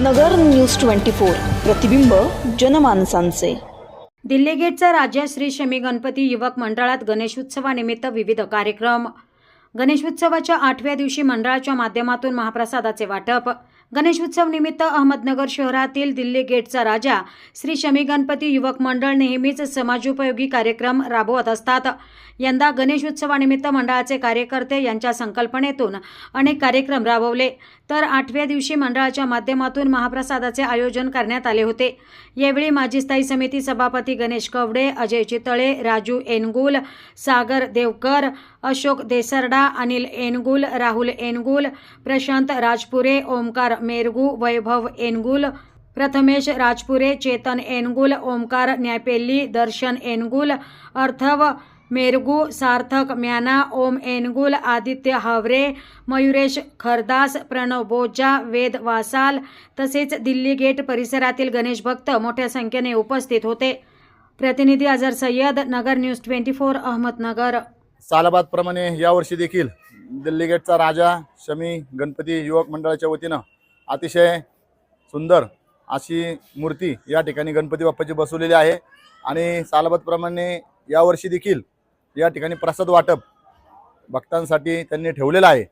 नगर news twenty four प्रतिबिंब जनमानसांचे. दिल्ली गेटचा राजा श्री शमी गणपती युवक मंडळात गणेशोत्सवानिमित्त विविध कार्यक्रम गणेशोत्सवाच्या आठव्या दिवशी मंडळाच्या माध्यमातून महाप्रसादाचे वाटप. गणेशोत्सव निमित्त अहमदनगर शहरातील दिल्ली गेटचा राजा श्री शमी गणपती युवक मंडळ नेहमीच समाजोपयोगी कार्यक्रम राबवत असतात. यंदा गणेशोत्सवानिमित्त मंडळाचे कार्यकर्ते यांच्या संकल्पनेतून अनेक कार्यक्रम राबवले. तर आठव्या दिवशी मंडळाच्या माध्यमातून महाप्रसादाचे आयोजन करण्यात आले होते. यावेळी माजी स्थायी समिती सभापती गणेश कवडे अजय चितळे राजू एनगुल सागर देवकर अशोक देसरडा अनिल एनगुल राहुल एनगुल प्रशांत राजपुरे ओमकार मेरगू वैभव एनगुल प्रथमेश राजपुरे चेतन एनगुल ओमकार न्यायपेल्ली दर्शन एनगुल अर्थव मेरगू सार्थक म्याना ओम एनगुल आदित्य हावरे मयुरेश खरदास प्रणव बोजा वेद वासाल तसेच दिल्ली गेट परिसरातील गणेश भक्त मोठ्या संख्येने उपस्थित होते. प्रतिनिधी Azhar Sayyad Nagar news twenty four Ahmednagar. सालाबादप्रमाणे यावर्षी देखील दिल्ली गेटचा राजा शमी गणपती युवक मंडळाच्या वतीनं अतिशय सुंदर अशी मूर्ती या ठिकाणी गणपती बाप्पाची बसवलेली आहे. आणि सालाबादप्रमाणे यावर्षी देखील या ठिकाणी प्रसाद वाटप भक्तांसाठी त्यांनी ठेवलेलं आहे.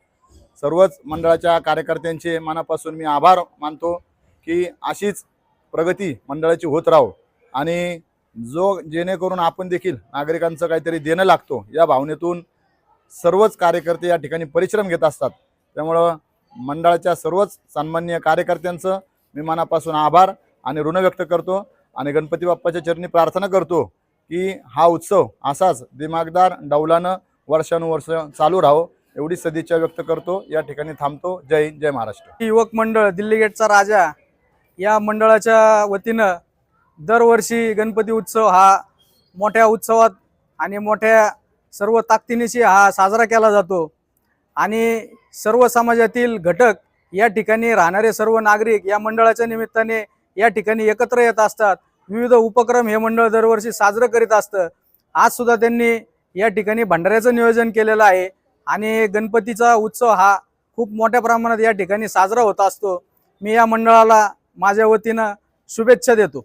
सर्वच मंडळाच्या कार्यकर्त्यांचे मनापासून मी आभार मानतो की अशीच प्रगती मंडळाची होत राहो. आणि जो जेणेकरून आपण देखील नागरिकांचं काहीतरी देणं लागतो या भावनेतून सर्वच कार्यकर्ते या ठिकाणी परिश्रम घेत असतात. त्यामुळं मंडळाच्या सर्वच सन्मान्य कार्यकर्त्यांचं मी मनापासून आभार आणि ऋण व्यक्त करतो आणि गणपती बाप्पाच्या चरणी प्रार्थना करतो की हा उत्सव असाच दिमागदार डौलानं वर्षानुवर्ष चालू राहो एवढी सदिच्छा व्यक्त करतो. या ठिकाणी थांबतो. जय जय महाराष्ट्र. युवक मंडळ दिल्ली गेटचा राजा या मंडळाच्या वतीनं दरवर्षी गणपती उत्सव हा मोठ्या उत्सवात आणि मोठ्या सर्व ताकदीनिशी हा साजरा केला जातो. आणि सर्व समाजातील घटक या ठिकाणी राहणारे सर्व नागरिक या मंडळाच्या निमित्ताने या ठिकाणी एकत्र येत असतात. विविध उपक्रम हे मंडळ दरवर्षी साजरं करीत असतं. आजसुद्धा त्यांनी या ठिकाणी भंडाऱ्याचं नियोजन केलेलं आहे आणि गणपतीचा उत्सव हा खूप मोठ्या प्रमाणात या ठिकाणी साजरा होत असतो. मी या मंडळाला माझ्या वतीनं शुभेच्छा देतो.